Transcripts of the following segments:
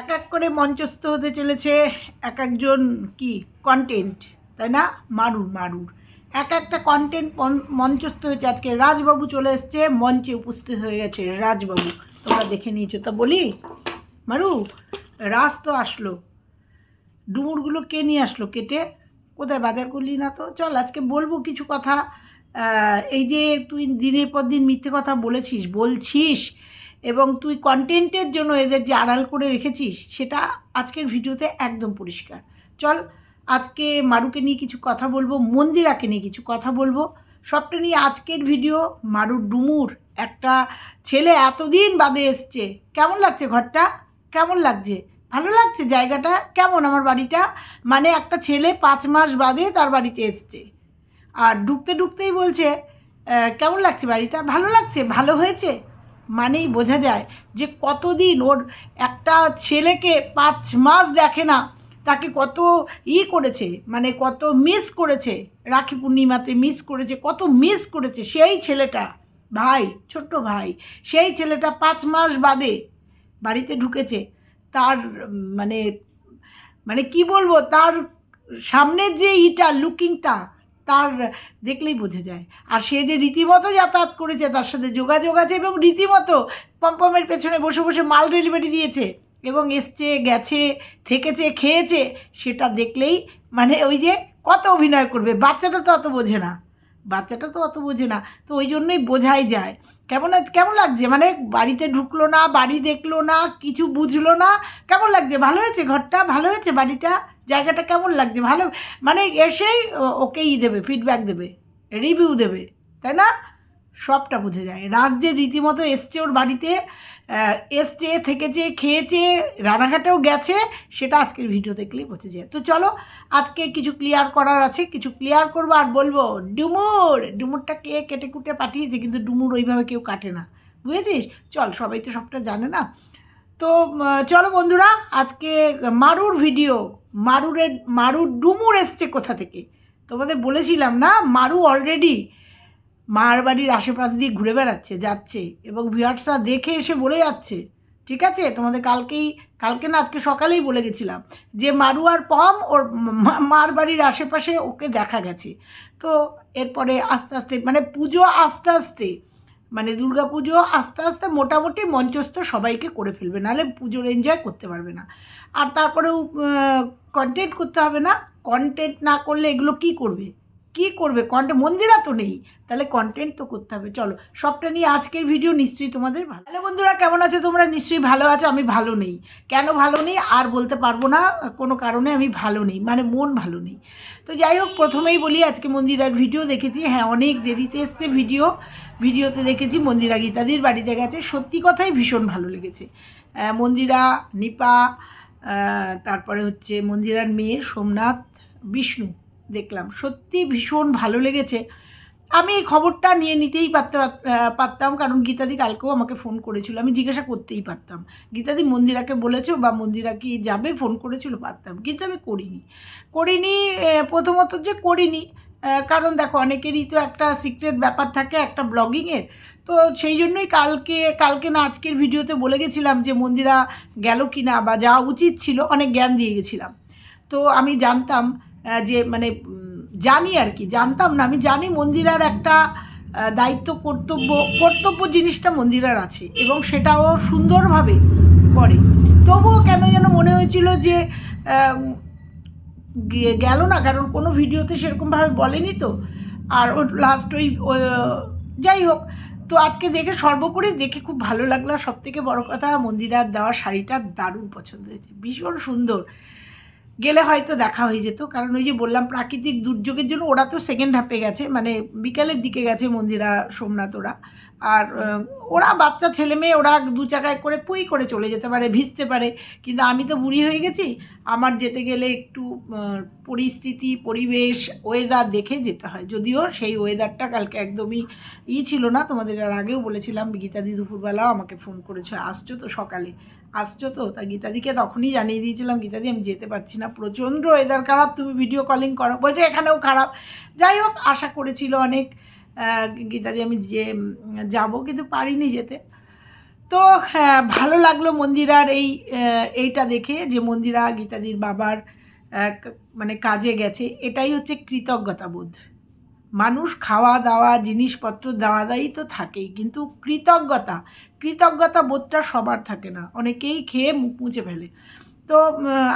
এক এক করে মঞ্চস্থ হতে চলেছে এক একজন কি? কন্টেন্ট তাই না? মারুর মারুর। এক একটা কন্টেন্ট মঞ্চস্থ হয়েছে। আজকে রাজবাবু চলে এসছে, মঞ্চে উপস্থিত হয়ে গেছে রাজবাবু। তোমরা দেখে নিয়েছো তা বলি? মারু, রাজ তো আসলো। ডুমুরগুলো কে নিয়ে আসলো কেটে? কোথায়? বাজার করলি না তো? চল, আজকে বলব কিছু কথা। এই যে তুই দিনের পর দিন মিথ্যে কথা বলেছিস, বলছিস এবং তুই কন্টেন্টের জন্য এদের যে আড়াল করে রেখেছিস, সেটা আজকের ভিডিওতে একদম পরিষ্কার। চল, আজকে মারুকে নিয়ে কিছু কথা বলব, মন্দিরাকে নিয়ে কিছু কথা বলব। সবটা নিয়ে আজকের ভিডিও মারুর ডুমুর, একটা ছেলে এতদিন বাদে এসছে। কেমন লাগছে ঘরটা? কেমন লাগছে? ভালো লাগছে জায়গাটা? কেমন আমার বাড়িটা? মানে একটা ছেলে পাঁচ মাস বাদে তার বাড়িতে এসছে। আর ঢুকতে ঢুকতেই বলছে কেমন লাগছে বাড়িটা? ভালো লাগছে? ভালো হয়েছে? মানেই বোঝা যায় যে কতদিন ওর একটা ছেলেকে পাঁচ মাস দেখে না, তাকে কত ই করেছে মানে কত মিস করেছে, রাখি পূর্ণিমাতে মিস করেছে, কত মিস করেছে সেই ছেলেটা, ভাই, ছোট্ট ভাই, সেই ছেলেটা পাঁচ মাস বাদে বাড়িতে ঢুকেছে, তার মানে মানে কি বলব, তার সামনের যে ইটা লুকিংটা তার দেখলেই বোঝা যায়। আর সে যে রীতিমতো যাতায়াত করেছে, তার সাথে যোগাযোগ আছে এবং রীতিমতো পম্পমের পেছনে বসে বসে মাল ডেলিভারি দিয়েছে এবং এসছে, গেছে, থেকেছে, খেয়েছে, সেটা দেখলেই মানে ওই যে কত অভিনয় করবে, বাচ্চাটা তো অত বোঝে না। বাচ্চাটা তো অত বোঝে না, তো ওই জন্যই বোঝাই যায়। কেমন কেমন লাগছে? মানে বাড়িতে ঢুকলো না, বাড়ি দেখল না, কিছু বুঝলো না, কেমন লাগছে? ভালো হয়েছে ঘরটা? ভালো হয়েছে বাড়িটা? জায়গাটা কেমন লাগছে? ভালো? মানে এসেই ওকেই দেবে ফিডব্যাক দেবে রিভিউ দেবে, তাই না? সবটা বুঝে যায়। রাজ যে রীতিমতো এসছে ওর বাড়িতে এসছে, থেকেছে, খেয়েছে, রানাঘাটেও গেছে, সেটা আজকের ভিডিও দেখলেই বোঝা যায় তো চলো, আজকে কিছু ক্লিয়ার করার আছে, কিছু ক্লিয়ার করব আর বলব, ডুমুর! ডুমুরটা কে কেটে কুটে পাঠিয়েছে? কিন্তু ডুমুর ওইভাবে কেউ কাটে না। বুঝেছিস? চল, সবাই তো সবটা জানে না। তো চলো বন্ধুরা, আজকে মারুর ভিডিও মারুরের, মারুর ডুমুর এসছে কোথা থেকে? তোমাদের বলেছিলাম না, মারু অলরেডি মার বাড়ির আশেপাশ দিয়ে ঘুরে বেড়াচ্ছে, যাচ্ছে, এবং ভিউয়ার্সরা দেখে এসে বলে যাচ্ছে। ঠিক আছে? তোমাদের কালকেই, কালকে না, আজকে সকালেই বলে গেছিলাম যে মারু আর পম ওর মার বাড়ির আশেপাশে ওকে দেখা গেছে। তো, এরপরে আস্তে আস্তে মানে পুজো আস্তে আস্তে মানে দুর্গা পুজো আস্তে আস্তে মোটামুটি মঞ্চস্থ সবাইকে করে ফেলবে, নাহলে পুজোর এনজয় করতে পারবে না। আর তারপরেও কন্টেন্ট করতে হবে না। কন্টেন্ট না করলে এগুলো কি করবে? কি করবে? কন্টেন্ট মন্দিরা তো নেই। তাহলে কন্টেন্ট তো করতে হবে। চলো, সবটা নিয়ে আজকের ভিডিও নিশ্চয়ই তোমাদের ভালো। হ্যালো বন্ধুরা, কেমন আছে? তোমরা নিশ্চয়ই ভালো আছো, আমি ভালো নেই। কেন ভালো নেই? আর বলতে পারব না, কোনো কারণে আমি ভালো নেই মানে মন ভালো নেই। তো যাই হোক, প্রথমেই বলি, আজকে মন্দিরার ভিডিও দেখেছি। হ্যাঁ অনেক দেরিতে এসছে ভিডিও ভিডিওতে দেখেছি মন্দিরা গীতাদির বাড়িতে গেছে। সত্যি কথাই ভীষণ ভালো লেগেছে। মন্দিরা, নিপা তারপরে হচ্ছে মন্দিরার মেয়ে সোমনাথ, বিষ্ণু দেখলাম। সত্যি ভীষণ ভালো লেগেছে। আমি এই খবরটা নিয়ে নিতেই পারতে পারতাম, কারণ গীতাদি কালকেও আমাকে ফোন করেছিল। আমি জিজ্ঞাসা করতেই পারতাম, গীতাদি, মন্দিরাকে বলেছ বা মন্দিরা কি যাবে? ফোন করেছিল, পারতাম। কিন্তু আমি করিনি। করিনি প্রথমত যে করিনি কারণ দেখো, অনেকেরই তো একটা সিক্রেট ব্যাপার থাকে একটা ব্লগিংয়ের তো সেই জন্যই কালকে কালকে না আজকের ভিডিওতে বলে গেছিলাম যে মন্দিরা গেল কি না বা যাওয়া উচিত ছিল, অনেক জ্ঞান দিয়ে গেছিলাম। তো আমি জানতাম যে মানে জানি আর কি, জানতাম না। আমি জানি মন্দিরার একটা দায়িত্ব, কর্তব্য কর্তব্য জিনিসটা মন্দিরার আছে এবং সেটাও সুন্দরভাবে করে। তবুও কেন যেন মনে হয়েছিল যে গেল না কারণ কোনো ভিডিওতে সেরকমভাবে বলেনি তো। আর ওর লাস্ট ওই ওই, যাই হোক তো আজকে দেখে সর্বোপরি দেখে খুব ভালো লাগল। সব থেকে বড় কথা মন্দিরার দেওয়া শাড়িটা দারুণ পছন্দ হয়েছে ভীষণ সুন্দর। গেলে হয়তো দেখা হয়ে যেত কারণ ওই যে বললাম প্রাকৃতিক দুর্যোগের জন্য ওরা তো সেকেন্ড হাফে গেছে মানে বিকালের দিকে গেছে মন্দিরা সোমনাথ ওরা। আর ওরা বাচ্চা ছেলে মেয়ে, ওরা দু চাকায় করে পুই করে চলে যেতে পারে, ভিজতে পারে। কিন্তু আমি তো বুড়ি হয়ে গেছি, আমার যেতে গেলে একটু পরিস্থিতি, পরিবেশ ওয়েদার দেখে যেতে হয়। যদিও সেই ওয়েদারটা কালকে একদমই ই ছিল না, তোমাদের আর আগেও বলেছিলাম গীতাদি দুপুরবেলাও আমাকে ফোন করেছে, আসছো তো সকালে? আসছো তো? তা গীতাদিকে তখনই জানিয়ে দিয়েছিলাম গীতাদি আমি যেতে পারছি না, প্রচণ্ড ওয়েদার খারাপ, তুমি ভিডিও কলিং করো। বলছে, এখানেও খারাপ। যাই হোক, আশা করেছিল অনেক। গীতাদি আমি যে যাব কিন্তু পারিনি যেতে। তো হ্যাঁ ভালো লাগল মন্দিরার এই এইটা দেখে যে মন্দিরা গীতাদির বাবার মানে কাজে গেছে। এটাই হচ্ছে কৃতজ্ঞতা বোধ। মানুষ খাওয়া দাওয়া, জিনিসপত্র দেওয়া দায়ী তো থাকেই, কিন্তু কৃতজ্ঞতা কৃতজ্ঞতা বোধটা সবার থাকে না। অনেকেই খেয়ে মুখ মুছে ফেলে। তো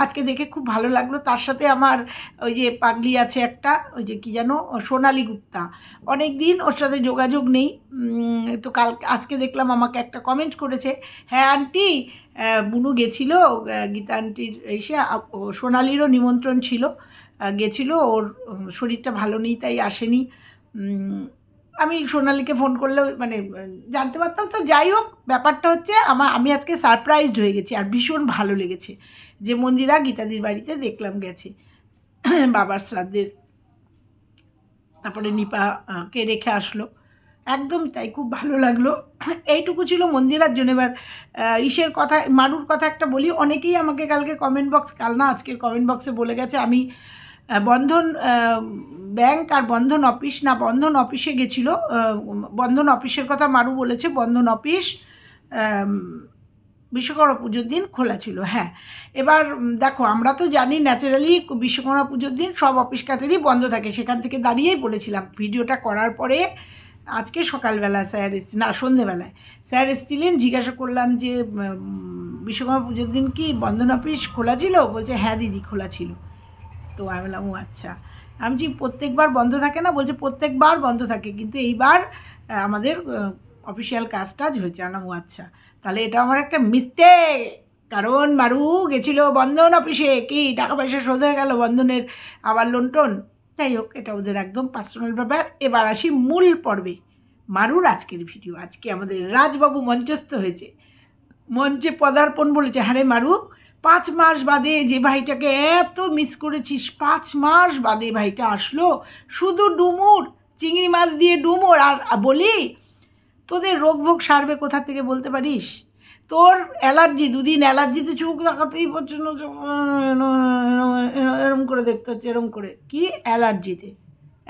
আজকে দেখে খুব ভালো লাগল। তার সাথে আমার ওই যে পাগলি আছে একটা, ওই যে কী জানো সোনালি গুপ্তা। অনেক দিন ওর সাথে যোগাযোগ নেই। তো কাল, আজকে দেখলাম আমাকে একটা কমেন্ট করেছে হ্যাঁ আন্টি বুনু গেছিল গীতা আন্টির এসে সোনালিরও নিমন্ত্রণ ছিল গেছিল, ওর শরীরটা ভালো নেই, তাই আসেনি। আমি সোনালিকে ফোন করলে মানে জানতে পারতাম। তো যাই হোক ব্যাপারটা হচ্ছে আমার আমি আজকে সারপ্রাইজড হয়ে গেছি আর ভীষণ ভালো লেগেছে। যে মন্দিরা গীতাদির বাড়িতে দেখলাম গেছে। বাবার শ্রাদ্ধের। তারপরে নিপা আহ, কে রেখে আসলো। একদম তাই খুব ভালো লাগল। এইটুকু ছিল মন্দিরার জন্য এবার ইসের কথা মারুর কথা একটা বলি। অনেকেই আমাকে কালকে কমেন্ট বক্স কাল না আজকের কমেন্ট বক্সে বলে গেছে আমি বন্ধন ব্যাংক আর বন্ধন অফিস, না, বন্ধন অফিসে গেছিল। বন্ধন অফিসের কথা মারু বলেছে, বন্ধন অফিস বিশ্বকর্মা পুজোর দিন খোলা ছিল হ্যাঁ। এবার দেখো, আমরা তো জানি ন্যাচারালি বিশ্বকর্মা পুজোর দিন সব অফিস কাছারি বন্ধ থাকে, সেখান থেকে দাঁড়িয়েই বলেছিলাম। ভিডিওটা করার পরে আজকে সকালবেলা স্যার না, সন্ধেবেলায় স্যার এসেছিলেন, জিজ্ঞাসা করলাম যে বিশ্বকর্মা পুজোর দিন কি বন্ধন অফিস খোলা ছিল? বলছে হ্যাঁ দিদি, খোলা ছিল। তো আমি বললাম, ও আচ্ছা। আমি যে প্রত্যেকবার বন্ধ থাকে না? বলছে, প্রত্যেকবার বন্ধ থাকে, কিন্তু এইবার আমাদের অফিসিয়াল কাজ টাজ হয়েছে। আমি ও আচ্ছা। তাহলে এটা আমার একটা মিস্টেক কারণ মারু গেছিল বন্ধন অফিসে কি টাকা পয়সা শোধ হয়ে গেল বন্ধনের আবার লোন টোন যাই হোক, এটা ওদের একদম পার্সোনাল ব্যাপার। এবার আসি মূল পর্বে, মারুর আজকের ভিডিও আজকে আমাদের রাজবাবু মঞ্চস্থ হয়েছে। মঞ্চে পদার্পণ বলেছে হ্যাঁ মারু পাঁচ মাস বাদে যে ভাইটাকে এত মিস করেছিস, পাঁচ মাস বাদে ভাইটা আসলো শুধু ডুমুর, চিংড়ি মাছ দিয়ে ডুমুর আর বলি, তোদের রোগ ভোগ সারবে কোথা থেকে বলতে পারিস? তোর অ্যালার্জি, দুদিন অ্যালার্জিতে চোখ লাগাতেই পারছে না, এরম করে দেখতে হচ্ছে, এরম করে। কি? অ্যালার্জিতে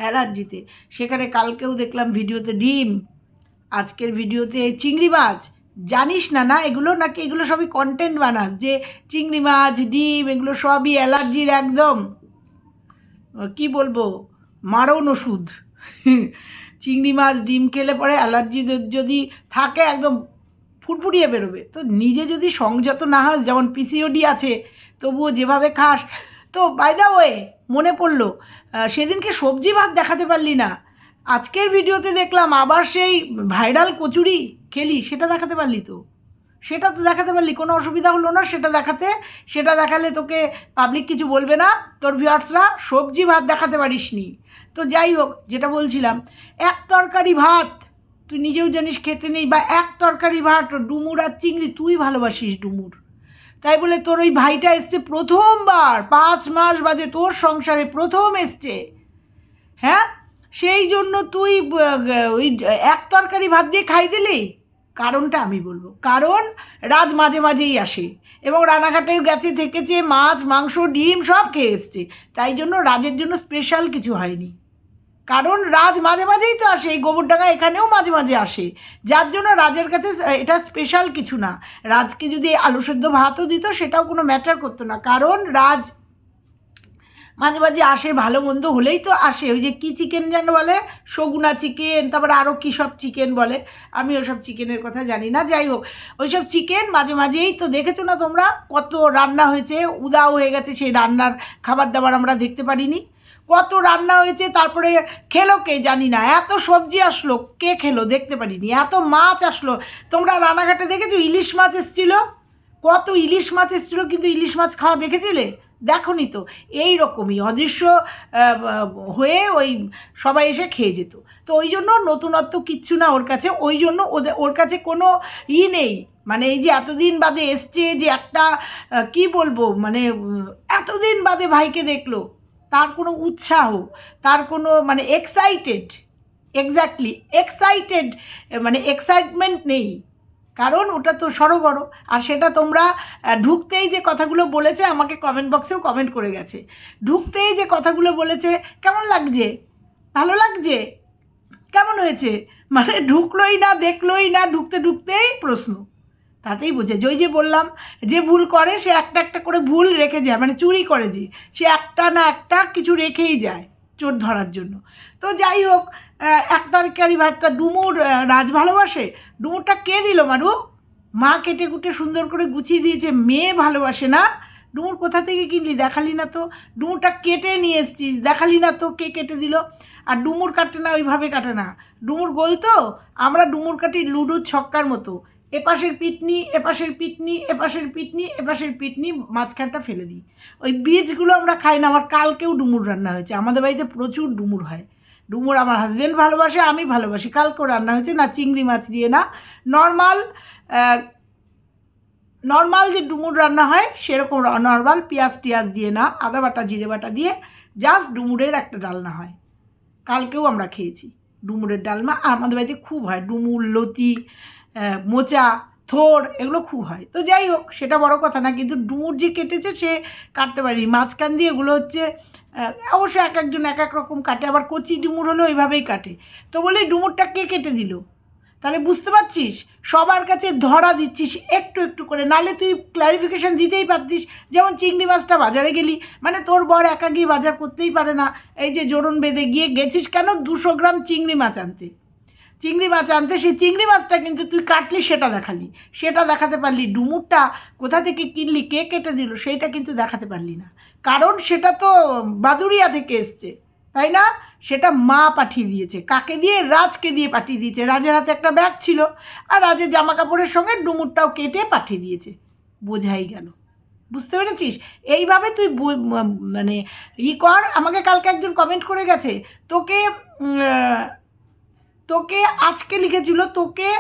অ্যালার্জিতে। সেখানে কালকেও দেখলাম ভিডিওতে ডিম, আজকের ভিডিওতে চিংড়ি মাছ। জানিস না না, এগুলো নাকি, এগুলো সবই কন্টেন্ট বানাস, যে চিংড়ি মাছ, ডিম, এগুলো সবই অ্যালার্জির একদম। কি বলব, মারণ ওষুধ। চিংড়ি মাছ, ডিম খেলে পরে অ্যালার্জি যদি থাকে, একদম ফুটফুটিয়ে বেরোবে। তো নিজে যদি সংযত না হয় যেমন পিসিওডি আছে, তবুও যেভাবে খাস। তো বাই দা ওয়ে মনে পড়ল সেদিনকে সবজি ভাত দেখাতে পারলি না। আজকের ভিডিওতে দেখলাম আবার সেই ভাইরাল কচুরি খেলি সেটা দেখাতে পারলি তো? সেটা তো দেখাতে পারলি, কোনো অসুবিধা হলো না সেটা দেখাতে। সেটা দেখালে তোকে পাবলিক কিছু বলবে না, তোর ভিউয়ার্সরা সবজি ভাত দেখাতে পারিসনি। তো যাই হোক, যেটা বলছিলাম, এক তরকারি ভাত, তুই নিজেও জানিস খেতে নেই, বা এক তরকারি ভাত, ডুমুর আর চিংড়ি, তুই ভালোবাসিস ডুমুর। তাই বলে তোর ওই ভাইটা এসছে প্রথমবার, পাঁচ মাস বাদে তোর সংসারে প্রথম এসছে। হ্যাঁ? সেই জন্য তুই ওই, এক তরকারি ভাত দিয়ে খাই দিলি? কারণটা আমি বলব। কারণ রাজ মাঝে মাঝেই আসে এবং রানাঘাটেও গেছে থেকেছে মাছ, মাংস, ডিম সব খেয়ে এসছে। তাই জন্য রাজের জন্য স্পেশাল কিছু হয়নি। কারণ রাজ মাঝে মাঝেই তো আসে, এই গোবরডাঙ্গা এখানেও মাঝে মাঝে আসে। যার জন্য রাজের কাছে এটা স্পেশাল কিছু না। রাজকে যদি আলু সেদ্ধ ভাতও দিত, সেটাও কোনো ম্যাটার করতো না। কারণ রাজ মাঝে মাঝে আসে, ভালো মন্দ হলেই তো আসে। ওই যে কী চিকেন যেন বলে? সগুনা চিকেন তারপরে আরও কী সব চিকেন বলে? আমি ওসব চিকেনের কথা জানি না, যাই হোক। ওইসব চিকেন মাঝে মাঝেই তো দেখেছ না তোমরা? কত রান্না হয়েছে, উদাও হয়ে গেছে সেই রান্নার খাবার দাবার আমরা দেখতে পারিনি। কত রান্না হয়েছে, তারপরে খেলো কে জানি না। এত সবজি আসলো, কে খেলো দেখতে পারিনি। এত মাছ আসলো। তোমরা রানাঘাটে দেখেছ ইলিশ মাছ এসেছিল? কত ইলিশ মাছ এসেছিল, কিন্তু ইলিশ মাছ খাওয়া দেখেছিলে? দেখনি তো এই রকমই অদৃশ্য হয়ে ওই সবাই এসে খেয়ে যেত। তো ওই জন্য নতুনত্ব কিচ্ছু না ওর কাছে, ওই জন্য ওদের ওর কাছে কোনো ই নেই। মানে এই যে এতদিন বাদে এসছে যে একটা কি বলব মানে এতদিন বাদে ভাইকে দেখল, তার কোনো উৎসাহ, তার কোনো মানে এক্সাইটেড এক্স্যাক্টলি এক্সাইটেড মানে এক্সাইটমেন্ট নেই। কারণ ওটা তো সরগর আর সেটা তোমরা ঢুকতেই যে কথাগুলো বলেছে আমাকে কমেন্ট বক্সেও কমেন্ট করে গেছে। ঢুকতেই যে কথাগুলো বলেছে, কেমন লাগছে? ভালো লাগছে? কেমন হয়েছে? মানে ঢুকলোই না, দেখলোই না, ঢুকতে ঢুকতেই প্রশ্ন। তাতেই বোঝে। ওই যে বললাম, যে ভুল করে, সে একটা একটা করে ভুল রেখে যায়। মানে চুরি করে যে। সে একটা না একটা কিছু রেখেই যায় চোর ধরার জন্য। তো যাই হোক এক তরকারি ভাতটা ডুমুর রাজ ভালোবাসে। ডুমুরটা কে দিল মারু? মা কেটে কুটে সুন্দর করে গুছিয়ে দিয়েছে, মেয়ে ভালোবাসে না। ডুমুর কোথা থেকে কিনলি? দেখালি না তো। ডুমুরটা কেটে নিয়ে এসছিস, দেখালি না তো কে কেটে দিল। আর ডুমুর কাটে না, ওইভাবে কাটে না। ডুমুর গোল তো? আমরা ডুমুর কাটি লুডুর ছক্কার মতো। এপাশের পিটনি এপাশের পিটনি এপাশের পিটনি এপাশের পিটনি, মাঝখানটা ফেলে দিই। ওই বীজগুলো আমরা খাই না, আমার কালকেও ডুমুর রান্না হয়েছে। আমাদের বাড়িতে প্রচুর ডুমুর হয়। ডুমুর আমার হাজব্যান্ড ভালোবাসে, আমি ভালোবাসি। কালকেও রান্না হয়েছে না, চিংড়ি মাছ দিয়ে না। নর্মাল নর্মাল যে ডুমুর রান্না হয়, সেরকম নর্মাল পেঁয়াজ টিয়াজ দিয়ে না, আদা বাটা, জিরে বাটা দিয়ে জাস্ট ডুমুরের একটা ডালনা হয়। কালকেও আমরা খেয়েছি। ডুমুরের ডালমা আর আমাদের বাড়িতে খুব হয়। ডুমুর লতি মোচা থোর, এগুলো খুব হয়। তো যাই হোক, সেটা বড় কথা না, কিন্তু ডুমুর যে কেটেছে, সে কাটতে পারি মাঝখান দিয়ে এগুলো হচ্ছে অবশ্য এক একজন এক এক রকম কাটে, আবার কচি ডুমুর হলেও ওইভাবেই কাটে। তো বলি, ডুমুরটা কে কেটে দিল? তাহলে বুঝতে পারছিস, সবার কাছে ধরা দিচ্ছিস একটু একটু করে নালে তুই ক্লারিফিকেশন দিতেই পারতিস, যেমন চিংড়ি মাছটা বাজারে গেলি মানে তোর বর একা গিয়ে বাজার করতেই পারে না, এই যে জোরন বেঁধে গিয়ে গেছিস কেন, দুশো গ্রাম চিংড়ি মাছ আনতে? চিংড়ি মাছ আনতে, সেই চিংড়ি মাছটা কিন্তু তুই কাটলি, সেটা দেখালি। সেটা দেখাতে পারলি, ডুমুরটা কোথা থেকে কিনলি, কে কেটে দিল, সেইটা কিন্তু দেখাতে পারলি না। কারণ সেটা তো বাদুরিয়া থেকে এসছে, তাই না? সেটা মা পাঠিয়ে দিয়েছে, কাকে দিয়ে? রাজকে দিয়ে পাঠিয়ে দিয়েছে। রাজের হাতে একটা ব্যাগ ছিল আর রাজের জামা কাপড়ের সঙ্গে ডুমুরটাও কেটে পাঠিয়ে দিয়েছে। বোঝাই গেল। বুঝতে পেরেছিস? এইভাবে তুই মানে ই কর। আমাকে কালকে একজন কমেন্ট করে গেছে, তোকে তোকে আজকে লিখেছিল, তোকে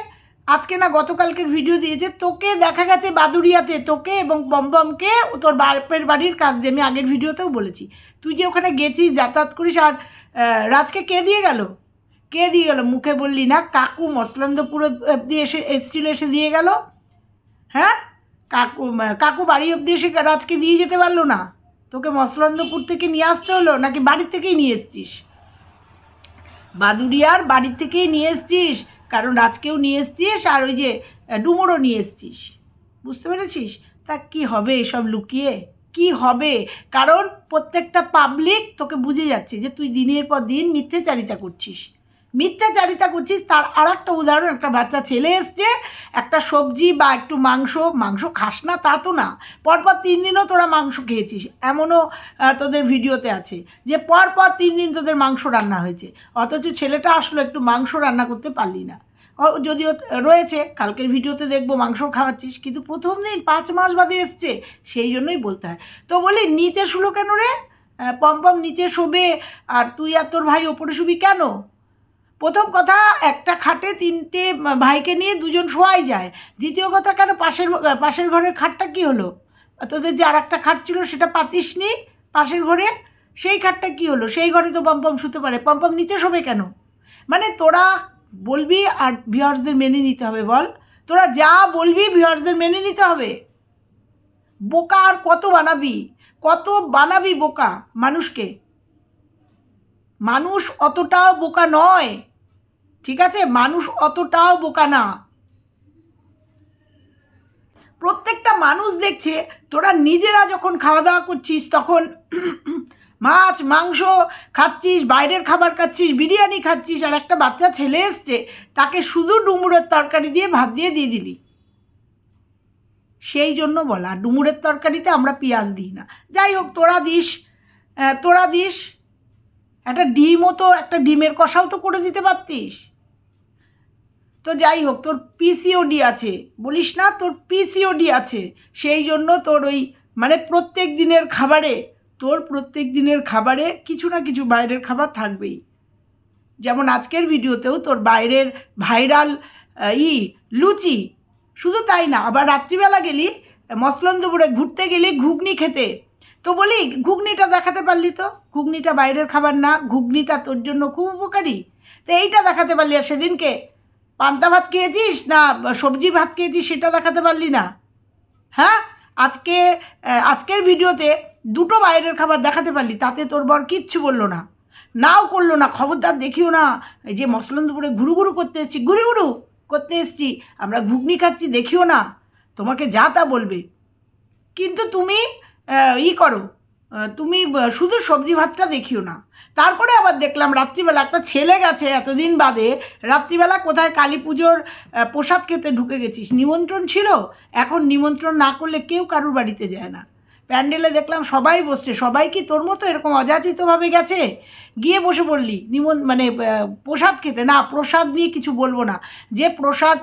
আজকে না গতকালকের ভিডিও দিয়েছে, তোকে দেখা গেছে বাদুরিয়াতে তোকে এবং বমবমকে তোর বাপের বাড়ির কাজ দিয়ে, আমি আগের ভিডিওতেও বলেছি। তুই যে ওখানে গেছিস, যাতায়াত করিস, আর রাজকে কে দিয়ে গেল? কে দিয়ে গেল? মুখে বললি না, কাকু মসলন্দপুর অব্দি এসে, এসছিল, এসে দিয়ে গেল। হ্যাঁ? কাকু কাকু বাড়ি অব্দি এসে রাজকে দিয়ে যেতে পারল না। তোকে মসলন্দপুর থেকে নিয়ে আসতে হলো, নাকি বাড়ির থেকেই নিয়ে এসছিস? বাদুরিয়ার বাড়ির থেকেই নিয়ে এসছিস, কারণ আজকেও নিয়ে এসছিস, আর ওই যে ডুমোরও নিয়ে এসছিস। বুঝতে পেরেছিস? তা কি হবে এসব লুকিয়ে? কি হবে? কারণ প্রত্যেকটা পাবলিক তোকে বুঝে যাচ্ছে যে তুই দিনের পর দিন মিথ্যে চারিতা করছিস। মিথ্যাচারিতা করছিস, তার আর একটা উদাহরণ, একটা বাচ্চা ছেলে এসছে, একটা সবজি বা একটু মাংস মাংস খাস না, তা তো না। পরপর তিন দিনও তোরা মাংস খেয়েছিস, এমনও তোদের ভিডিওতে আছে যে পরপর তিন দিন তোদের মাংস রান্না হয়েছে, অথচ ছেলেটা আসলো একটু মাংস রান্না করতে পারলি না। যদিও রয়েছে, কালকের ভিডিওতে দেখব মাংস খাওয়াচ্ছিস, কিন্তু প্রথম দিন পাঁচ মাস বাদে এসছে, সেই জন্যই বলতে হয়। তো বলি, নিচে শুলো কেন রে? পম্পম নিচে শোবে, আর তুই আর তোর ভাই ওপরে শুবি কেন? প্রথম কথা, একটা খাটে তিনটে ভাইকে নিয়ে দুজন শোয়াই যায়। দ্বিতীয় কথা, কেন পাশের পাশের ঘরের খাটটা কি হলো? তোদের যে আর একটা খাট ছিল, সেটা পাতিস নি পাশের ঘরে সেই খাটটা কি হলো? সেই ঘরে তো পম্পম শুতে পারে। পম্পম নিচে শোবে কেন? মানে তোরা বলবি আর ভিউয়ার্সদের মেনে নিতে হবে, বল। তোরা যা বলবি ভিউয়ার্সদের মেনে নিতে হবে। বোকা আর কত বানাবি? কত বানাবি বোকা মানুষকে? মানুষ অতটাও বোকা নয়। ঠিক আছে? মানুষ অতটাও বোকা না। প্রত্যেকটা মানুষ দেখছে, তোরা নিজেরা যখন খাওয়া দাওয়া করছিস, তখন মাছ, মাংস খাচ্ছিস, বাইরের খাবার খাচ্ছিস, বিরিয়ানি খাচ্ছিস, আর একটা বাচ্চা ছেলে এসছে, তাকে শুধু ডুমুরের তরকারি দিয়ে ভাত দিয়ে দিয়ে দিলি। সেই জন্য বলা ডুমুরের তরকারিতে আমরা পেঁয়াজ দিই না। যাই হোক, তোরা দিস তোরা দিস। একটা ডিমও তো, একটা ডিমের কষাও তো করে দিতে পারতিস। তো যাই হোক তোর পিসিওডি আছে। বলিস না, তোর পিসিওডি আছে। সেই জন্য তোর ওই মানে প্রত্যেক দিনের খাবারে, তোর প্রত্যেক দিনের খাবারে কিছু না কিছু বাইরের খাবার থাকবেই। যেমন আজকের ভিডিওতেও তোর বাইরের ভাইরাল ই, লুচি। শুধু তাই না, আবার রাত্রিবেলা গেলি, মসলন্দপুরে ঘুরতে গেলি ঘুগনি খেতে। তো বলি, ঘুগনিটা দেখাতে পারলি তো? ঘুগনিটা বাইরের খাবার না, ঘুগনিটা তোর জন্য খুব উপকারী। তো এইটা দেখাতে পারলি আর সেদিনকে পান্তা ভাত খেয়েছিস না সবজি ভাত খেয়েছিস সেটা দেখাতে পারলি না? হ্যাঁ? আজকে আজকের ভিডিওতে দুটো বাইরের খাবার দেখাতে পারলি, তাতে তোর বর কিচ্ছু বলল না। নাও করল না, খবরদার দেখিও না। এই যে মসলন্দপুরে ঘুরু ঘুরু করতে এসছি ঘুরু ঘুরু করতে এসছি, আমরা ঘুগনি খাচ্ছি, দেখিও না। তোমাকে যা তা বলবে। কিন্তু তুমি ই করো তুমি শুধু সবজি ভাতটা দেখিও না। তারপরে আবার দেখলাম রাত্রিবেলা একটা ছেলে গেছে এতদিন বাদে। রাত্রিবেলা কোথায় কালী পুজোর প্রসাদ খেতে ঢুকে গেছিস? নিমন্ত্রণ ছিল? এখন নিমন্ত্রণ না করলে কেউ কারুর বাড়িতে যায় না। প্যান্ডেলে দেখলাম সবাই বসছে। সবাই কি তোর মতো এরকম অযাচিতভাবে গেছে? গিয়ে বসে পড়লি। নিমন মানে প্রসাদ খেতে। না, প্রসাদ নিয়ে কিছু বলব না। যে প্রসাদ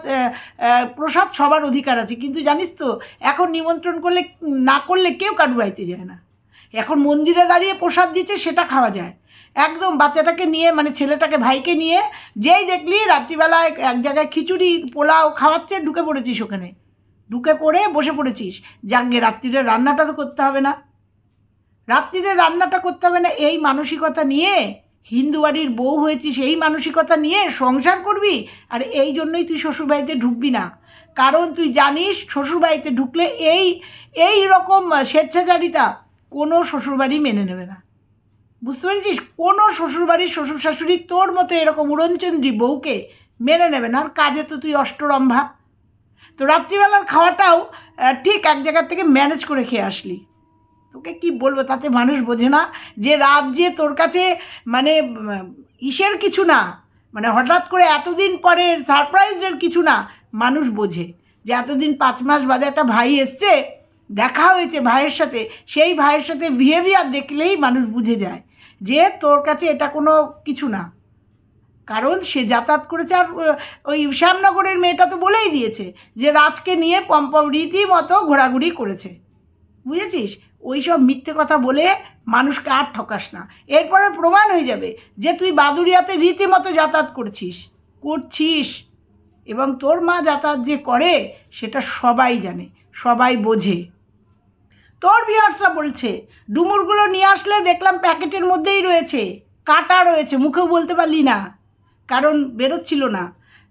প্রসাদ সবার অধিকার আছে। কিন্তু জানিস তো, এখন নিমন্ত্রণ করলে, না করলে কেউ কারুর বাড়িতে যায় না। এখন মন্দিরে দাঁড়িয়ে প্রসাদ দিচ্ছে, সেটা খাওয়া যায়। একদম বাচ্চাটাকে নিয়ে মানে ছেলেটাকে, ভাইকে নিয়ে যেই দেখলি রাত্রিবেলায় এক জায়গায় খিচুড়ি, পোলাও খাওয়াচ্ছে, ঢুকে পড়েছিস ওখানে। ঢুকে পড়ে বসে পড়েছিস। যাকে রাত্রিরে রান্নাটা তো করতে হবে না। রাত্রিরে রান্নাটা করতে হবে না, এই মানসিকতা নিয়ে, হিন্দু বাড়ির বউ হয়েছিস, এই মানসিকতা নিয়ে সংসার করবি, আর এই জন্যই তুই শ্বশুরবাড়িতে ঢুকবি না। কারণ তুই জানিস, শ্বশুরবাড়িতে ঢুকলে এই এই রকম স্বেচ্ছাচারিতা কোনো শ্বশুরবাড়ি মেনে নেবে না। বুঝতে পেরেছিস? কোনো শ্বশুরবাড়ির শ্বশুর শাশুড়ি তোর মতো এরকম উড়নচন্দ্রী বউকে মেনে নেবে না, আর কাজে তো তুই অষ্টরম্ভা। তো রাত্রিবেলার খাওয়াটাও ঠিক এক জায়গার থেকে ম্যানেজ করে খেয়ে আসলি। তোকে কি বলব, তাতে মানুষ বোঝে না যে রাত যে তোর কাছে মানে ইসের কিছু না মানে হঠাৎ করে এতদিন পরে সারপ্রাইজের কিছু না, মানুষ বোঝে। যে এতদিন পাঁচ মাস বাদে একটা ভাই এসছে দেখা হয়েছে ভাইয়ের সাথে, সেই ভাইয়ের সাথে বিহেভিয়ার দেখলেই মানুষ বুঝে যায় যে তোর কাছে এটা কোনো কিছু না। কারণ সে যাতায়াত করেছে আর ওই শ্যামনগরের মেয়েটা তো বলেই দিয়েছে যে রাজকে নিয়ে পম্পম রীতিমতো ঘোরাঘুরি করেছে। বুঝেছিস? ওই সব মিথ্যে কথা বলে মানুষকে আর ঠকাস না। এরপরে প্রমাণ হয়ে যাবে যে তুই বাদুরিয়াতে রীতিমতো যাতায়াত করছিস করছিস। এবং তোর মা যাতায়াত যে করে, সেটা সবাই জানে, সবাই বোঝে। তোর বিহার্সরা বলছে, ডুমুরগুলো নিয়ে আসলে দেখলাম প্যাকেটের মধ্যেই রয়েছে। কাটা রয়েছে, মুখেও বলতে পারলি না। কারণ বেরোচ্ছিল না।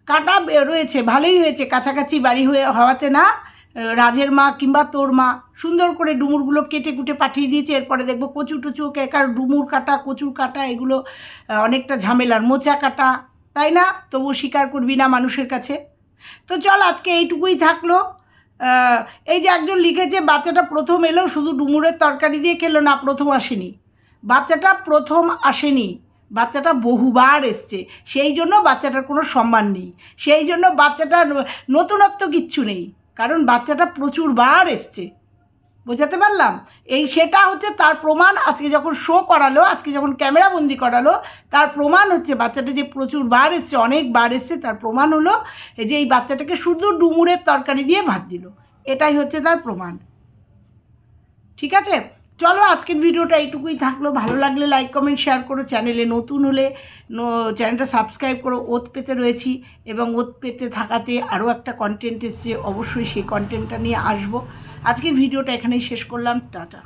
কাটা রয়েছে, ভালোই হয়েছে। কাছাকাছি বাড়ি হয়ে হওয়াতে না, রাজের মা কিংবা তোর মা সুন্দর করে ডুমুরগুলো কেটে কুটে পাঠিয়ে দিয়েছে। এরপরে দেখব কচু টচু কার ডুমুর কাটা, কচুর কাটা এগুলো অনেকটা ঝামেলার। মোচা কাটা, তাই না? তবু স্বীকার করবি না মানুষের কাছে। তো চল আজকে এইটুকুই থাকল। এই যে একজন লিখেছে, বাচ্চাটা প্রথম এলো, শুধু ডুমুরের তরকারি দিয়ে খেলো না, প্রথম আসেনি। বাচ্চাটা প্রথম আসেনি। বাচ্চাটা বহুবার এসছে। সেই জন্য বাচ্চাটার কোনো সম্মান নেই। সেই জন্য বাচ্চাটার নতুনত্ব কিচ্ছু নেই। কারণ বাচ্চাটা প্রচুর বার এসছে। বোঝাতে পারলাম? এই সেটা হচ্ছে তার প্রমাণ আজকে যখন শো করালো, আজকে যখন ক্যামেরা বন্দি করালো, তার প্রমাণ হচ্ছে বাচ্চাটা যে প্রচুর বার এসছে, অনেক বার এসছে, তার প্রমাণ হলো যে এই বাচ্চাটাকে শুধু ডুমুরের তরকারি দিয়ে ভাত দিল। এটাই হচ্ছে তার প্রমাণ। ঠিক আছে? চলো আজকের ভিডিওটা এইটুকুই থাকল। ভালো লাগলে লাইক কমেন্ট শেয়ার করো। চ্যানেলে নতুন হলে চ্যানেলটা সাবস্ক্রাইব করো। ওত পেতে রয়েছি এবং ওত পেতে থাকাতে আরও একটা কন্টেন্ট এসছে। অবশ্যই সেই কন্টেন্টটা নিয়ে আসব। আজকের ভিডিওটা এখানেই শেষ করলাম টাটা।